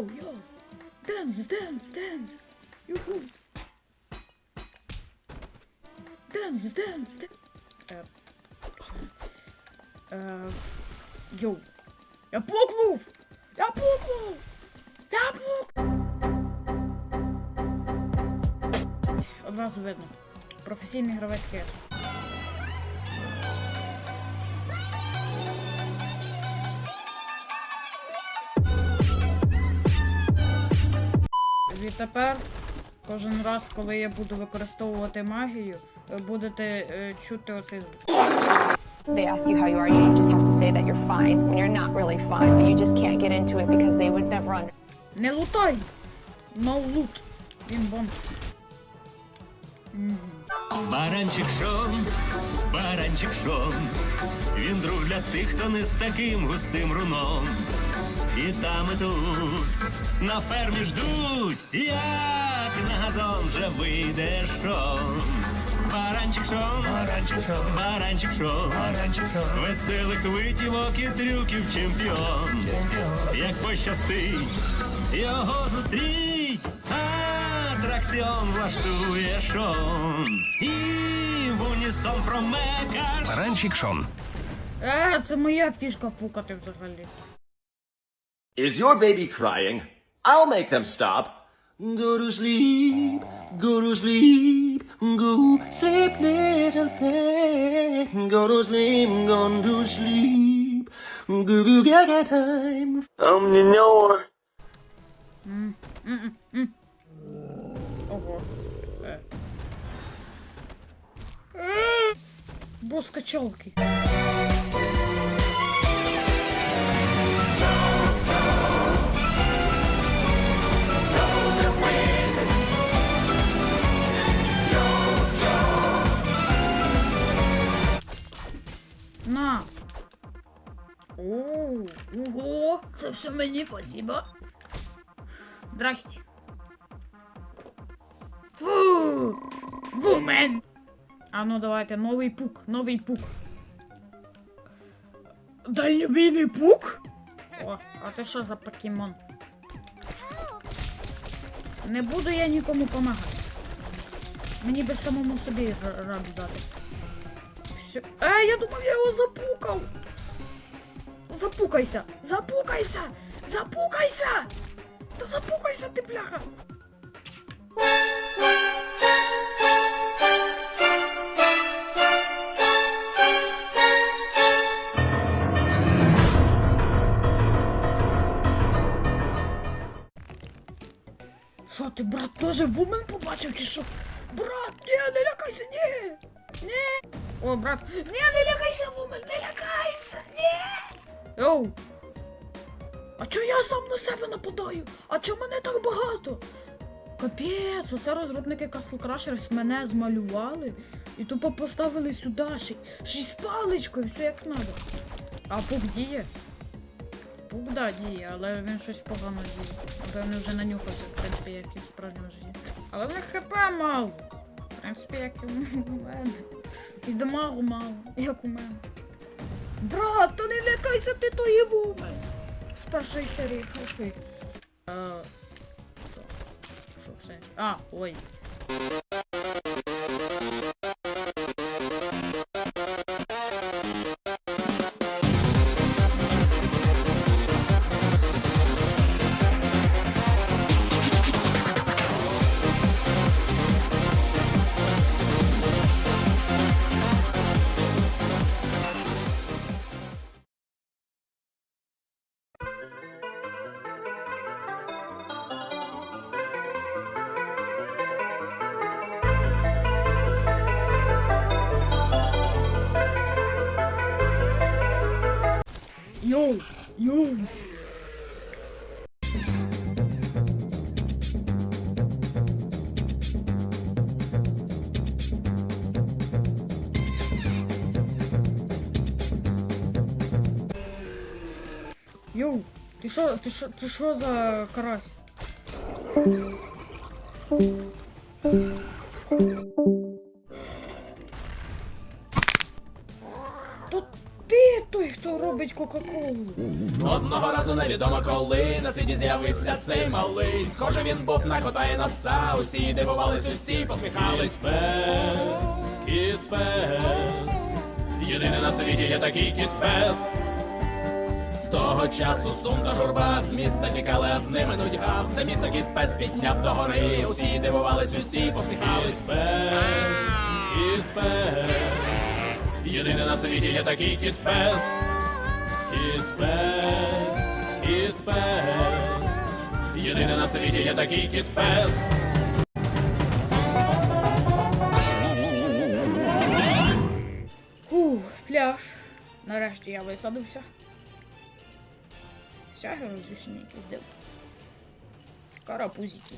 йоу, йоу. Денс, денс, денс. Юху. Денс, денс. Е, е, йоу. Я пукнув! Я пукнув! Я пукнув! Одразу видно. Професійний гравець КС. Відтепер, кожен раз, коли я буду використовувати магію, ви будете е, чути оцей звук. They ask you how you are, you just have to say that you're fine when you're not really fine, but you just can't get into it because they would never understand. Не лутай! No loot. Він бомж. Баранчик Шон, баранчик Шон, він друг для тих, хто не з таким густим руном. І там, і тут, на фермі ждуть, як на газон вже вийде Шон. Баранчик Шон, баранчик Шон, баранчик Шон, баранчик Шон, веселих витівок і трюків чемпіон. Як пощастить, його зустріть, атракціон влаштує Шон. І в унісон промекаш. Баранчик Шон. Е, це моя фішка пукати взагалі. Is your baby crying? I'll make them stop. Go to sleep, go to sleep, go sleep, little pet. Go to sleep, go to sleep. Go go get get time. Um, you know. Ого. Е. Е, Бос качалки. На. О, ого, це все мені спасибо. Здрасте. Фу! Вумен! А ну давайте, новий пук, новий пук. Дальнобійний пук? О, а ти що за покемон? Не буду я нікому помагати. Мені би самому собі раду дати. Все. Е, я думав, я його запукав. Запукайся! Запукайся! Запукайся! Та запукайся, ти бляха! Що ти, брат, теж вумен побачив чи що? Брат, ні, не лякайся, ні! Ні! О, брат, ні, не лякайся, вумен, не лякайся, ні! Йоу! А чого я сам на себе нападаю? А чого мене так багато? Капець, оце розробники Castle Crashers мене змалювали і тупо поставили сюди ще, ще й з паличкою, все як треба. А пук діє? Пук, да, діє, але він щось погано діє. Напевно, вже нанюхався, в принципі, як і в справжньому житті. Але в них хп мало. В принципі, як і у мене. І мав, як у мене. Брат, то не лякайся ти тої вумен. З першої серії хафи. Е, Що? Що все? А, ой. Йоу! Йоу! Йоу! Ти що, ти що, ти що за карась? То ти той, хто робить Кока-Колу. Одного разу невідомо коли на світі з'явився цей малий. Схоже, він був на кота і на пса. Усі дивувались, усі посміхались. Пес, кіт пес. Єдиний на світі є такий кіт пес. З того часу сум та журба з міста тікали, а з ними нудьга. Все місто кіт пес підняв до гори. Усі дивувались, усі посміхались. Пес, кіт пес. Єдиний на світі є такий кіт пес. Кіт пес, кіт пес. Єдиний на світі є такий кіт пес. Ух, пляж. Нарешті я висадився. Ще розвішені якісь див. Карапузики.